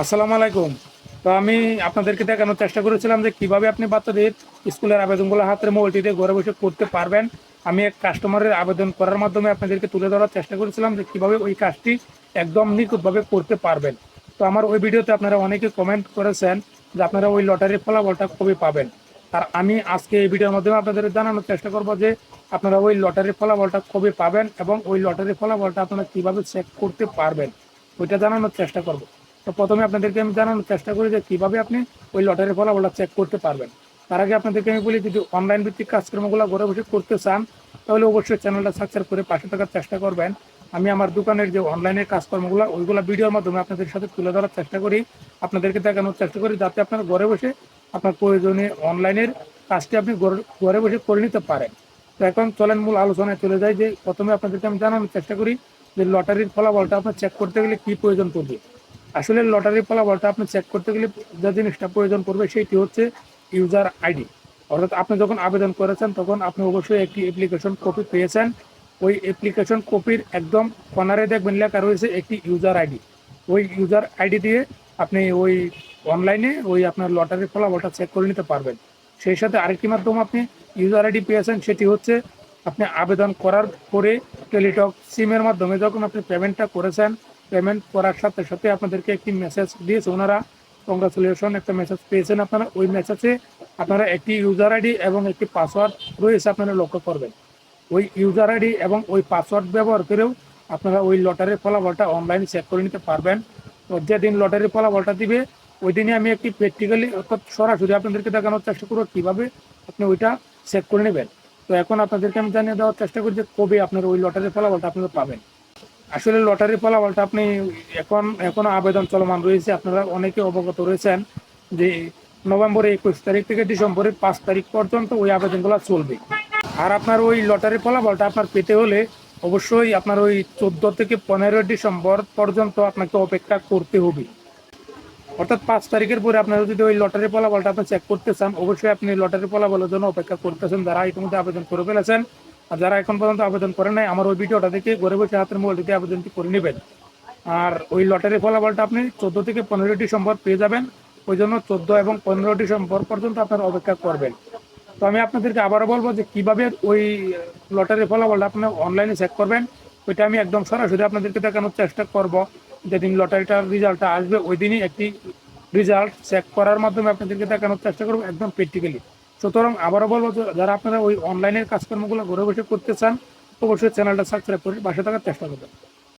আসসালামু আলাইকুম। তো আমি আপনাদেরকে দেখানোর চেষ্টা করেছিলাম যে কীভাবে আপনি বাচ্চাদের স্কুলের আবেদনগুলো হাতের মোবাইলটিতে ঘরে বসে করতে পারবেন। আমি এক কাস্টমারের আবেদন করার মাধ্যমে আপনাদেরকে তুলে ধরার চেষ্টা করেছিলাম যে কীভাবে ওই কাজটি একদম নিখুঁতভাবে করতে পারবেন। তো আমার ওই ভিডিওতে আপনারা অনেকে কমেন্ট করেছেন যে আপনারা ওই লটারির ফলাফলটা কবে পাবেন। আর আমি আজকে এই ভিডিওর মাধ্যমে আপনাদের জানানোর চেষ্টা করব যে আপনারা ওই লটারির ফলাফলটা কবে পাবেন এবং ওই লটারির ফলাফলটা আপনারা কীভাবে চেক করতে পারবেন, ওইটা জানানোর চেষ্টা করব। তো প্রথমে আপনাদেরকে আমি জানানোর চেষ্টা করি যে কীভাবে আপনি ওই লটারির ফলাফলটা চেক করতে পারবেন। তার আগে আপনাদেরকে আমি বলি, যদি অনলাইন ভিত্তিক কাজকর্মগুলো ঘরে বসে করতে চান, তাহলে অবশ্যই চ্যানেলটা সাবস্ক্রাইব করে পাশে থাকার চেষ্টা করবেন। আমি আমার দোকানের যে অনলাইনের কাজকর্মগুলো, ওইগুলো ভিডিওর মাধ্যমে আপনাদের সাথে তুলে ধরার চেষ্টা করি। আপনাদেরকে দেখানোর চেষ্টা করি যাতে আপনারা ঘরে বসে আপনার প্রয়োজনে অনলাইনের কাজটি আপনি ঘরে- বসে করে নিতে পারেন। তো এখন চলেন মূল আলোচনায় চলে যায় যে প্রথমে আপনাদেরকে আমি জানানোর চেষ্টা করি যে লটারির ফলাফলটা আপনার চেক করতে গেলে কী প্রয়োজন পড়বে। আসলে লটারির ফলাফলটা আপনি চেক করতে গেলে যে জিনিসটা প্রয়োজন পড়বে সেইটি হচ্ছে ইউজার আইডি অর্থাৎ আপনি যখন আবেদন করেছেন, তখন আপনি অবশ্যই একটি অ্যাপ্লিকেশন কপি পেয়েছেন। ওই অ্যাপ্লিকেশন কপির একদম কর্নারে দেখবেন লেখা রয়েছে একটি ইউজার আইডি ওই ইউজার আইডি দিয়ে আপনি ওই অনলাইনে ওই আপনার লটারির ফলাফলটা চেক করে নিতে পারবেন। সেই সাথে আরেকটি মাধ্যম আপনি ইউজার আইডি পেয়েছেন, সেটি হচ্ছে আপনি আবেদন করার পরে টেলিটক সিমের মাধ্যমে যখন আপনি পেমেন্টটা করেছেন পেমেন্ট করার সাথে সাথে আপনাদেরকে একটি মেসেজ দিয়েছে। ওনারা কংগ্রাচুলেশন একটা মেসেজ পেয়েছেন আপনারা। ওই মেসেজে আপনারা একটি ইউজার আইডি এবং একটি পাসওয়ার্ড রয়েছে আপনারা লক্ষ্য করবেন। ওই ইউজার আইডি এবং ওই পাসওয়ার্ড ব্যবহার করেও আপনারা ওই লটারির ফলাফলটা অনলাইনে চেক করে নিতে পারবেন। তো যেদিন লটারির ফলাফলটা দিবে, ওই দিনে আমি একটি প্র্যাকটিক্যালি অর্থাৎ সরাসরি আপনাদেরকে দেখানোর চেষ্টা করব কীভাবে আপনি ওইটা চেক করে নেবেন। তো এখন আপনাদেরকে আমি জানিয়ে দেওয়ার চেষ্টা করি যে কবে আপনার ওই লটারির ফলাফলটা আপনারা পাবেন। আসলে লটারির ফলাফলটা আপনি এখন, এখনও আবেদন চলমান রয়েছে। আপনারা অনেকে অবগত রয়েছেন যে নভেম্বরের একুশ তারিখ থেকে ডিসেম্বরের পাঁচ তারিখ পর্যন্ত ওই আবেদনগুলো চলবে। আর আপনার ওই লটারির ফলাফলটা আপনার পেতে হলে অবশ্যই আপনার ওই চোদ্দ থেকে পনেরো ডিসেম্বর পর্যন্ত আপনাকে অপেক্ষা করতে হবে। অর্থাৎ পাঁচ তারিখের পরে আপনারা যদি ওই লটারি ফলাফলটা আপনি চেক করতে চান, অবশ্যই আপনি লটারি ফলাফলের জন্য অপেক্ষা করতেছেন, যারা ইতিমধ্যে আবেদন করে ফেলেছেন। আর যারা এখন পর্যন্ত আবেদন করে নাই, আমার ওই ভিডিওটা দেখে ঘরে বসে হাতের মোবাইল থেকে আবেদনটি করে নেবেন। আর ওই লটারি ফলাফলটা আপনি চোদ্দ থেকে পনেরো ডিসেম্বর পেয়ে যাবেন। ওই জন্য চোদ্দ এবং পনেরো ডিসেম্বর পর্যন্ত আপনারা অপেক্ষা করবেন। তো আমি আপনাদেরকে আবারও বলব যে কীভাবে ওই লটারির ফলাফলটা আপনি অনলাইনে চেক করবেন, ওইটা আমি একদম সরাসরি আপনাদেরকে দেখানোর চেষ্টা করব। যেদিন লটারিটার রেজাল্টটা আসবে ওই দিনই একটি রেজাল্ট চেক করার মাধ্যমে আপনাদেরকে দেখানোর চেষ্টা করব, একদম প্র্যাকটিক্যালি সুতরাং আবারও বলব যারা আপনারা ওই অনলাইনের কাজকর্মগুলো ঘরে বসে করতে চান, অবশ্যই চ্যানেলটা সাবস্ক্রাইব করে বাসা থাকার চেষ্টা করবেন।